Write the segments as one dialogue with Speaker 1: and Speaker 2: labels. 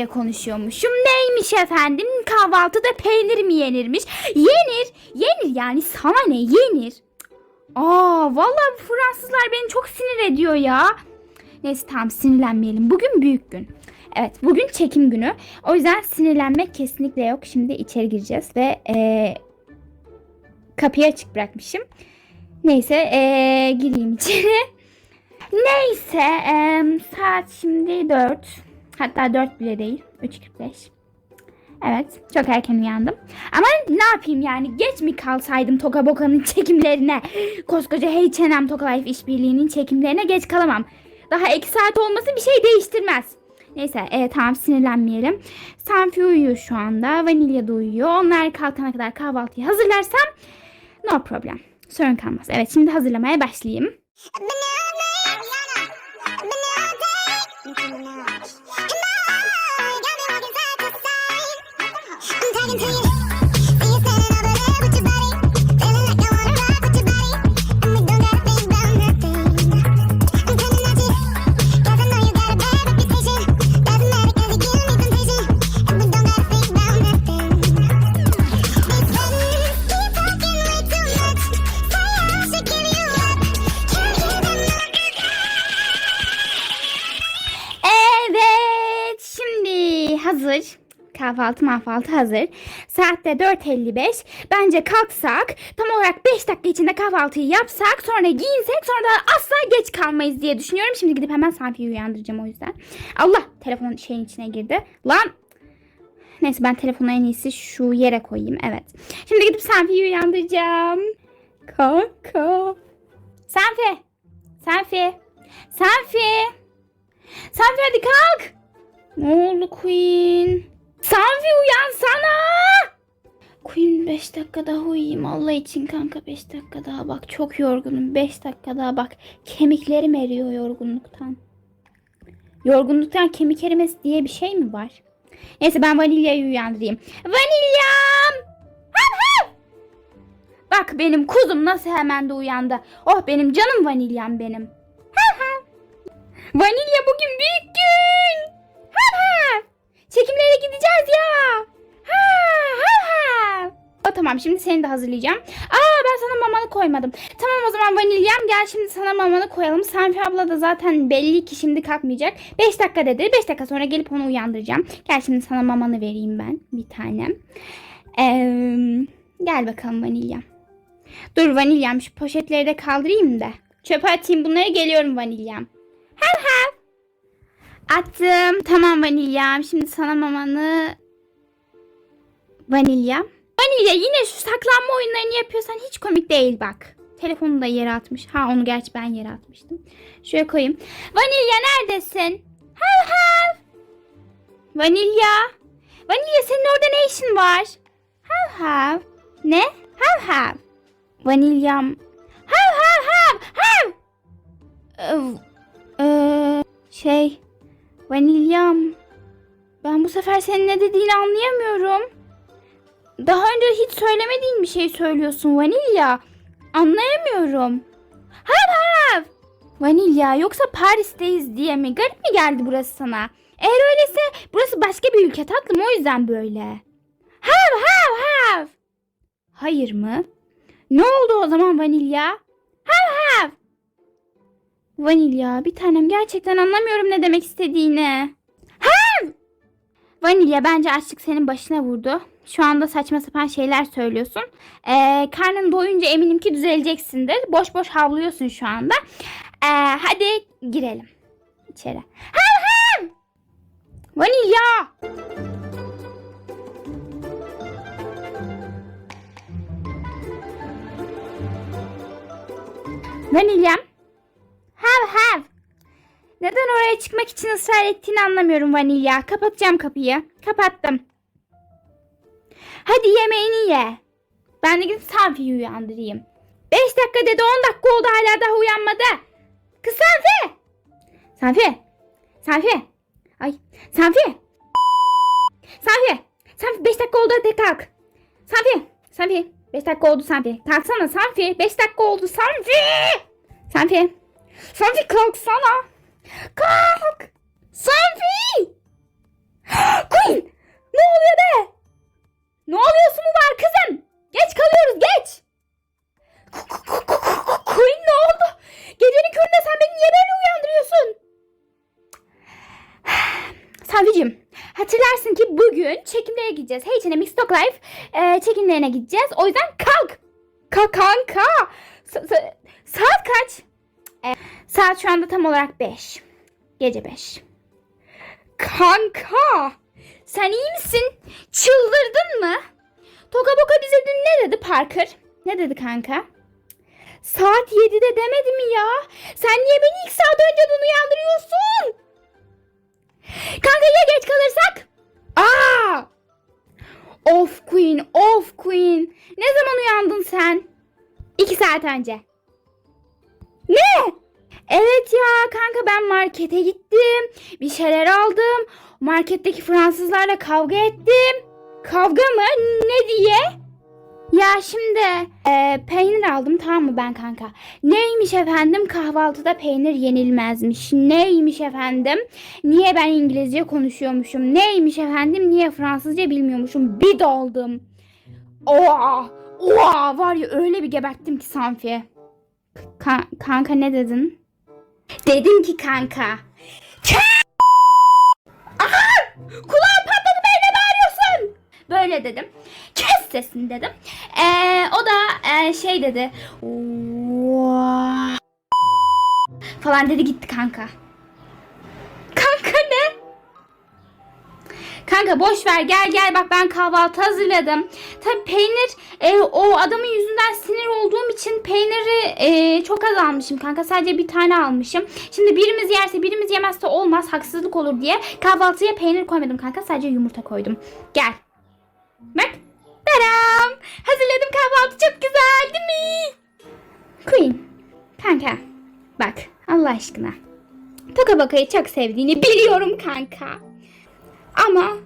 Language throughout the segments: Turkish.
Speaker 1: İngilizce konuşuyormuşum. Neymiş efendim? Kahvaltıda peynir mi yenirmiş? Yenir. Yenir yani sana ne yenir? Aa vallahi bu Fransızlar beni çok sinir ediyor ya. Neyse tamam sinirlenmeyelim. Bugün büyük gün. Evet bugün çekim günü. O yüzden sinirlenmek kesinlikle yok. Şimdi içeri gireceğiz ve eee, kapıyı açık bırakmışım. Neyse eee, gireyim içeri. Neyse eee, saat şimdi 4. Hatta 4 bile değil. 3.45. Evet çok erken uyandım. Ama ne yapayım yani geç mi kalsaydım Toka Boka'nın çekimlerine? Koskoca H&M Toka Life işbirliğinin çekimlerine geç kalamam. Daha iki saat olması bir şey değiştirmez. Neyse e, tamam sinirlenmeyelim. Sanfi uyuyor şu anda. Vanilya da uyuyor. Onlar kalkana kadar kahvaltıyı hazırlarsam no problem. Sorun kalmaz. Evet şimdi hazırlamaya başlayayım. Evet Kahvaltı mahvaltı hazır. Saatte 4.55. Bence kalksak tam olarak 5 dakika içinde kahvaltıyı yapsak sonra giyinsek sonra da asla geç kalmayız diye düşünüyorum. Şimdi gidip hemen Safiye'yi uyandıracağım o yüzden. Allah telefon şeyin içine girdi. Lan Neyse ben telefonu en iyisi şu yere koyayım. Evet. Şimdi gidip Safiye'yi uyandıracağım. Kaka. Sanfi. Sanfi. Sanfi. Sanfi hadi kalk. Ne oldu Queen? Sanfi uyansana. Queen 5 dakika daha uyuyayım Allah için kanka 5 dakika daha bak çok yorgunum 5 dakika daha bak kemiklerim eriyor yorgunluktan. Yorgunluktan kemik erimesi diye bir şey mi var? Neyse ben vanilyayı uyandırayım. Vanilyam! Bak benim kuzum nasıl hemen de uyandı. Oh benim canım vanilyam benim. Vanilya bugün büyük tamam şimdi seni de hazırlayacağım. Aa ben sana mamanı koymadım. Tamam o zaman vanilyam gel şimdi sana mamanı koyalım. Sanfi abla da zaten belli ki şimdi kalkmayacak. 5 dakika dedi. 5 dakika sonra gelip onu uyandıracağım. Gel şimdi sana mamanı vereyim ben bir tanem. Ee, gel bakalım vanilyam. Dur vanilyam şu poşetleri de kaldırayım da. Çöpe atayım bunları geliyorum vanilyam. Hav hav. Attım. Tamam vanilyam. Şimdi sana mamanı... Vanilya. Vanilya yine şu saklanma oyunlarını yapıyorsan hiç komik değil bak. Telefonu da yere atmış. Ha onu gerçi ben yere atmıştım. Şuraya koyayım. Vanilya neredesin? Hav hav. Vanilya. Vanilya senin orada ne işin var? Hav hav. Ne? Hav hav. Vanilyam. Hav hav hav hav. Ee, şey. Vanilyam. Ben bu sefer senin ne dediğini anlayamıyorum. Daha önce hiç söylemediğin bir şey söylüyorsun Vanilya. Anlayamıyorum. Hav hav. Vanilya yoksa Paris'teyiz diye mi? Garip mi geldi burası sana? Eğer öyleyse burası başka bir ülke tatlım o yüzden böyle. Hav hav hav. Hayır mı? Ne oldu o zaman Vanilya? Hav hav. Vanilya bir tanem gerçekten anlamıyorum ne demek istediğini. Hav. Vanilya bence açlık senin başına vurdu. Şu anda saçma sapan şeyler söylüyorsun. Ee, karnın doyunca eminim ki düzeleceksindir. Boş boş havlıyorsun şu anda. Ee, hadi girelim içeri. Hav hav! Vanilya! Vanilyam. Hav hav. Neden oraya çıkmak için ısrar ettiğini anlamıyorum Vanilya. Kapatacağım kapıyı. Kapattım. Hadi yemeğini ye. Ben de gidip Sanfi'yi uyandırayım. 5 dakika dedi 10 dakika oldu hala daha uyanmadı. Kız Sanfi. Sanfi. Sanfi. Ay Sanfi. Sanfi. Sanfi 5 dakika oldu hadi kalk. Sanfi. Sanfi. 5 dakika oldu Sanfi. Kalksana Sanfi. 5 dakika oldu Sanfi. Sanfi. Sanfi kalksana. Kalk. Sanfi. Ne oluyorsunuz var kızım? Geç kalıyoruz geç. Queen ne oldu? Gecenin köründe sen beni niye böyle uyandırıyorsun? Savcım hatırlarsın ki bugün çekimlere gideceğiz. H&M Stock Life e, çekimlerine gideceğiz. O yüzden kalk. Kalk kanka. Saat kaç? E, saat şu anda tam olarak 5. Gece 5. Kanka. Sen iyi misin? Çıldırdın mı? Toka Boka bize dün ne dedi Parker? Ne dedi kanka? Saat 7'de demedi mi ya? Sen niye beni ilk saat önceden uyandırıyorsun? Kanka ya geç kalırsak? Aa! Of Queen, of Queen. Ne zaman uyandın sen? İki saat önce. Evet ya kanka ben markete gittim. Bir şeyler aldım. Marketteki Fransızlarla kavga ettim. Kavga mı? Ne diye? Ya şimdi e, peynir aldım tamam mı ben kanka? Neymiş efendim kahvaltıda peynir yenilmezmiş. Neymiş efendim? Niye ben İngilizce konuşuyormuşum? Neymiş efendim? Niye Fransızca bilmiyormuşum? Bir doldum. Oha! Oha! Var ya öyle bir geberttim ki Sanfi. Ka- kanka ne dedin? Dedim ki kanka. Kulağım patladı be ne bağırıyorsun? Böyle dedim. Kes sesini dedim. Ee, o da e, şey dedi. Falan dedi gitti kanka. Kanka ne? Kanka boş ver gel gel bak ben kahvaltı hazırladım. Tabii peynir e, o adamın yüzünden sinir olduğum peyniri e, çok az almışım kanka. Sadece bir tane almışım. Şimdi birimiz yerse birimiz yemezse olmaz haksızlık olur diye kahvaltıya peynir koymadım kanka. Sadece yumurta koydum. Gel. Bak. Taram. Hazırladım kahvaltı çok güzel değil mi? Queen. Kanka. Bak Allah aşkına. Toka Baka'yı çok sevdiğini biliyorum kanka. Ama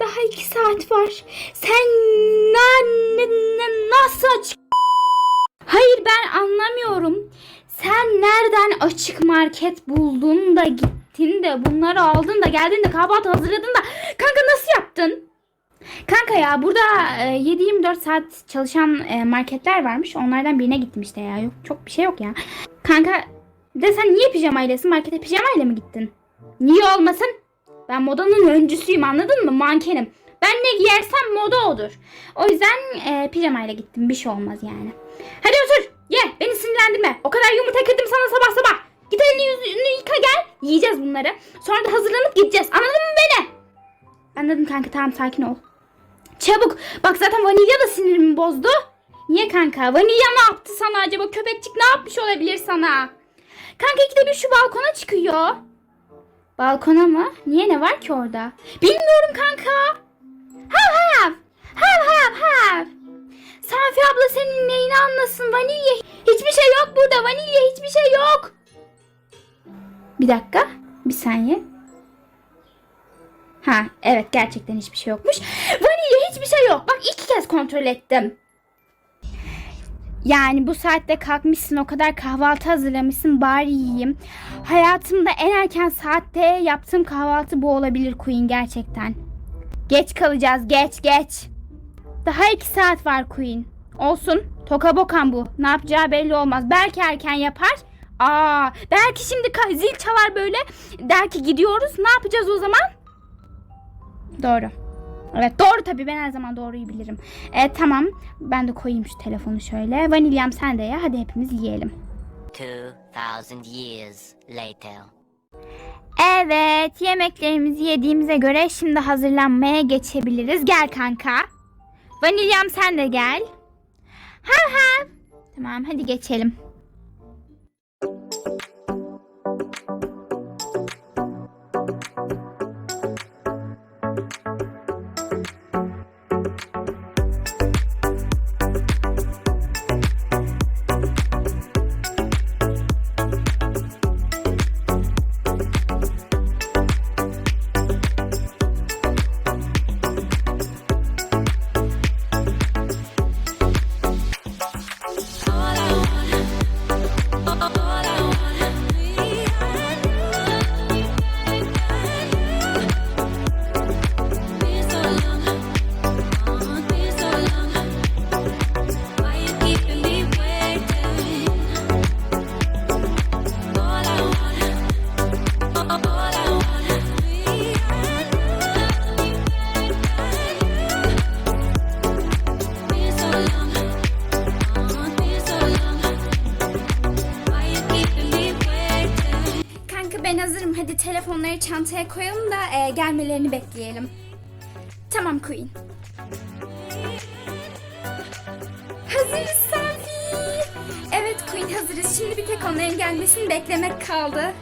Speaker 1: daha iki saat var. Sen na, nasıl açık... Hayır ben anlamıyorum. Sen nereden açık market buldun da gittin de bunları aldın da geldin de kahvaltı hazırladın da kanka nasıl yaptın? Kanka ya burada e, 7-24 saat çalışan e, marketler varmış. Onlardan birine gittim işte ya. Yok çok bir şey yok ya. Kanka de sen niye pijamaylasın? Markete pijamayla mı gittin? Niye olmasın? Ben modanın öncüsüyüm anladın mı? Mankenim. Ben ne giyersem moda odur. O yüzden e, pijamayla gittim. Bir şey olmaz yani. Hadi otur. Ye. Beni sinirlendirme. O kadar yumurta kırdım sana sabah sabah. Git elini yüzünü yıka gel. Yiyeceğiz bunları. Sonra da hazırlanıp gideceğiz. Anladın mı beni? Anladım kanka tamam sakin ol. Çabuk. Bak zaten vanilya da sinirimi bozdu. Niye kanka? Vanilya ne yaptı sana acaba? Köpekçik ne yapmış olabilir sana? Kanka ikide bir şu balkona çıkıyor. Balkona mı? Niye ne var ki orada? Bilmiyorum kanka. Hav hav. Hav hav hav. Safi abla senin neyini anlasın vanilya. Hiçbir şey yok burada vanilya hiçbir şey yok. Bir dakika. Bir saniye. Ha evet gerçekten hiçbir şey yokmuş. Vanilya hiçbir şey yok. Bak iki kez kontrol ettim. Yani bu saatte kalkmışsın o kadar kahvaltı hazırlamışsın bari yiyeyim. Hayatımda en erken saatte yaptığım kahvaltı bu olabilir Queen gerçekten. Geç kalacağız geç geç. Daha iki saat var Queen. Olsun toka bokan bu. Ne yapacağı belli olmaz. Belki erken yapar. Aa, belki şimdi zil çalar böyle. Der ki gidiyoruz. Ne yapacağız o zaman? Doğru. Evet doğru tabii ben her zaman doğruyu bilirim. E, tamam ben de koyayım şu telefonu şöyle. Vanilyam sen de ya hadi hepimiz yiyelim.
Speaker 2: 2000 years later.
Speaker 1: Evet yemeklerimizi yediğimize göre şimdi hazırlanmaya geçebiliriz. Gel kanka. Vanilyam sen de gel. Hav hav. Tamam hadi geçelim. Bekleyelim. Tamam Queen. Hazırız Safi. Evet Queen hazırız. Şimdi bir tek onların gelmesini beklemek kaldı.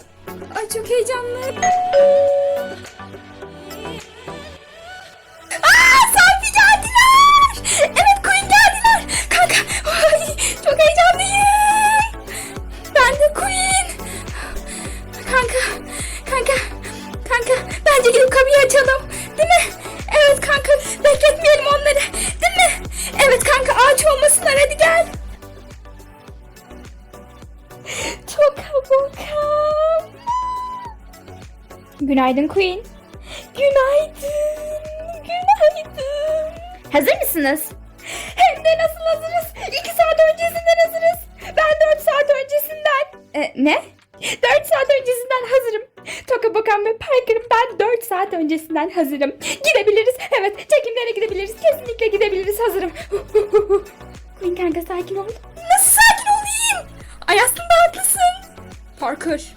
Speaker 1: Ay çok heyecanlı. Aa Safi geldiler. Evet Queen geldiler. Kanka çok heyecanlıyım. Ben de Queen. Kanka, kanka, kanka. Bence gidip kapıyı açalım. Günaydın Queen. Günaydın. Günaydın. Hazır mısınız? Hem de nasıl hazırız? İki saat öncesinden hazırız. Ben dört saat öncesinden. E, ne? Dört saat öncesinden hazırım. Toka Bakan ve Parker'ım ben dört saat öncesinden hazırım. Gidebiliriz. Evet çekimlere gidebiliriz. Kesinlikle gidebiliriz. Hazırım. Queen kanka sakin ol. Nasıl sakin olayım? Ay aslında haklısın. Parker.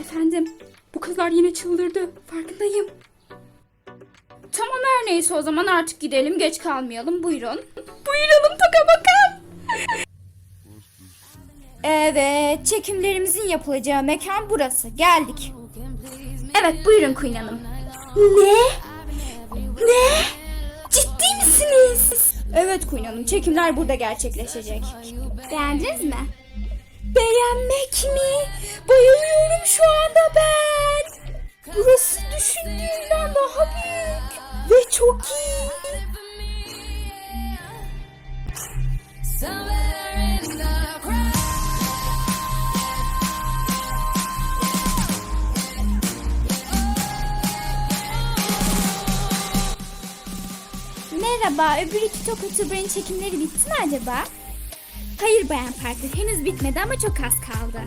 Speaker 1: Efendim bu kızlar yine çıldırdı. Farkındayım. Tamam her neyse o zaman artık gidelim geç kalmayalım buyurun. Buyuralım Toka Bakan. Evet, çekimlerimizin yapılacağı mekan burası. Geldik. Evet, buyurun Queen Hanım. Ne? Ne? Ciddi misiniz? Evet Queen Hanım, çekimler burada gerçekleşecek. Beğendiniz mi? Beğenmek mi? Bayılıyorum şu anda ben. Burası düşündüğümden daha büyük. Ve çok iyi. Merhaba, öbür iki Tok YouTuber'ın çekimleri bitti mi acaba? Hayır Bayan Parker, henüz bitmedi ama çok az kaldı.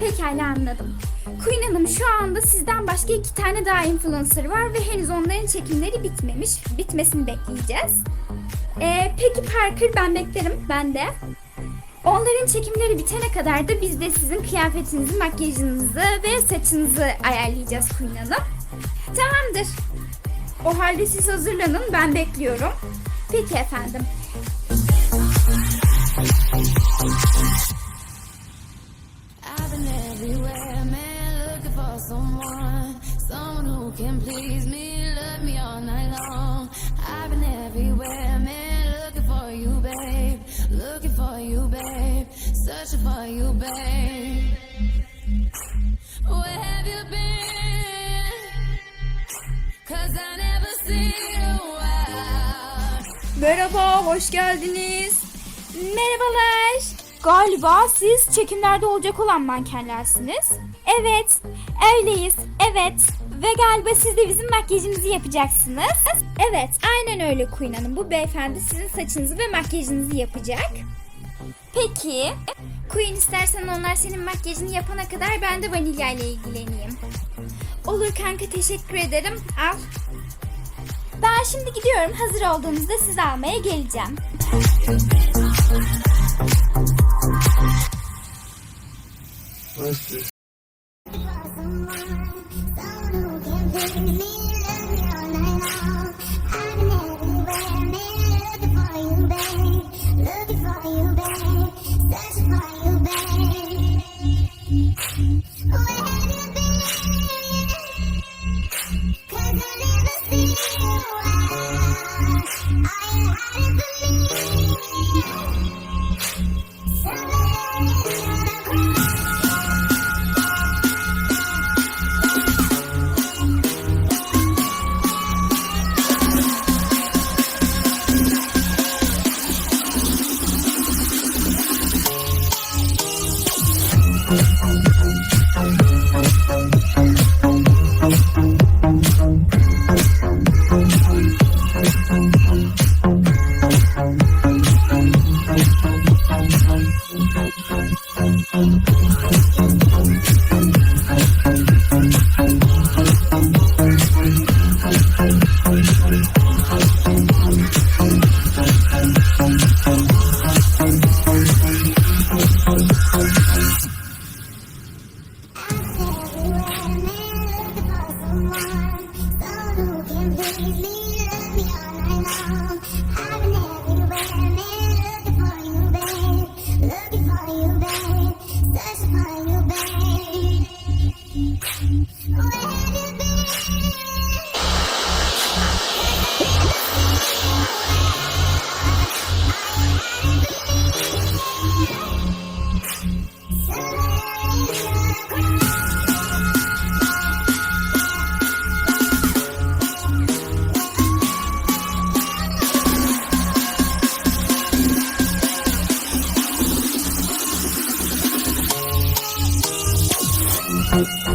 Speaker 1: Pekala anladım. Queen Hanım şu anda sizden başka iki tane daha influencer var ve henüz onların çekimleri bitmemiş. Bitmesini bekleyeceğiz. Ee, peki Parker ben beklerim, ben de. Onların çekimleri bitene kadar da biz de sizin kıyafetinizi, makyajınızı ve saçınızı ayarlayacağız Queen Hanım. Tamamdır. O halde siz hazırlanın ben bekliyorum. Peki efendim. Merhaba, hoş geldiniz. Merhabalar. Galiba siz çekimlerde olacak olan mankenlersiniz. Evet, öyleyiz. Evet. Ve galiba siz de bizim makyajımızı yapacaksınız. Evet, aynen öyle Queen Hanım. Bu beyefendi sizin saçınızı ve makyajınızı yapacak. Peki. Queen istersen onlar senin makyajını yapana kadar ben de vanilya ile ilgileneyim. Olur kanka teşekkür ederim. Al. Ben şimdi gidiyorum. Hazır olduğunuzda sizi almaya geleceğim.
Speaker 3: Everywhere, man, looking for
Speaker 1: Selfie.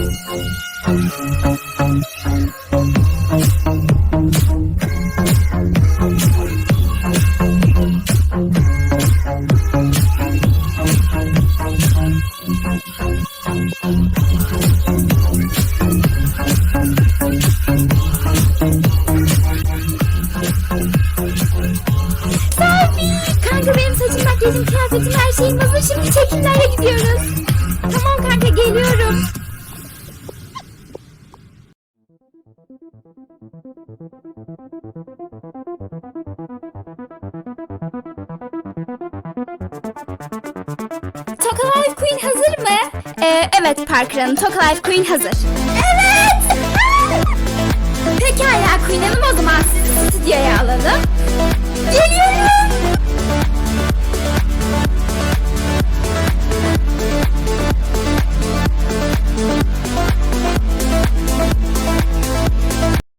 Speaker 1: Hazır mı? Ee, evet Parker Hanım, Toka Life Queen hazır. Evet! Pekala Queen Hanım o zaman sizi stüdyoya alalım. Geliyorum.